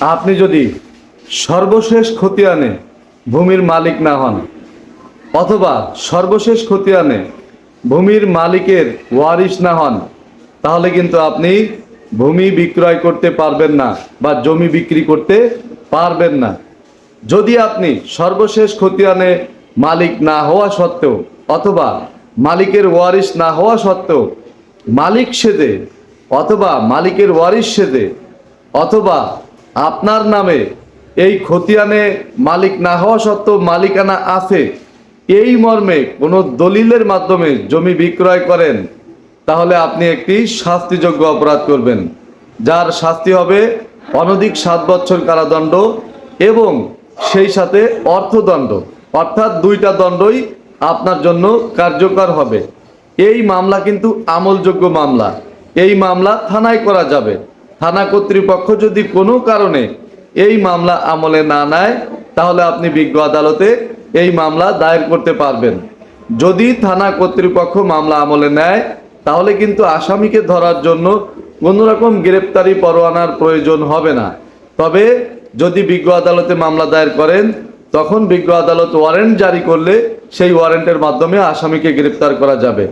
আপনি যদি সর্বশেষ খতিয়ানে ভূমির মালিক না হন, অথবা সর্বশেষ খতিয়ানে ভূমির মালিকের ওয়ারিশ না হন, তাহলে কিন্তু আপনি ভূমি বিক্রয় করতে পারবেন না বা জমি বিক্রি করতে পারবেন না। যদি আপনি সর্বশেষ খতিয়ানে মালিক না হওয়া সত্ত্বেও অথবা মালিকের ওয়ারিশ না হওয়া সত্ত্বেও মালিক সেদে অথবা মালিকের ওয়ারিশ সেদে অথবা আপনার নামে এই খতিয়ানে মালিক না হওয়া সত্ত্বেও মালিকানা আছে। এই মর্মে কোনো দলিলের মাধ্যমে জমি বিক্রয় করেন, তাহলে আপনি একটি শাস্তিযোগ্য অপরাধ করবেন, যার শাস্তি হবে অনধিক সাত বছর কারাদণ্ড এবং সেই সাথে অর্থদণ্ড। অর্থাৎ দুইটা দণ্ডই আপনার জন্য কার্যকর হবে। এই মামলা কিন্তু আমলযোগ্য মামলা। এই মামলা থানায় করা যাবে। থানা কর্তৃপক্ষ যদি কোনো কারণে এই মামলা আমলে না নেয়, তাহলে আপনি বিজ্ঞ আদালতে এই মামলা দায়ের করতে পারবেন। যদি থানা কর্তৃপক্ষ মামলা আমলে নেয়, তাহলে কিন্তু আসামিকে ধরার জন্য কোনো রকম গ্রেপ্তারি পরোয়ানার প্রয়োজন হবে না। তবে যদি বিজ্ঞ আদালতে মামলা দায়ের করেন, তখন বিজ্ঞ আদালত ওয়ারেন্ট জারি করলে সেই ওয়ারেন্টের মাধ্যমে আসামিকে গ্রেপ্তার করা যাবে।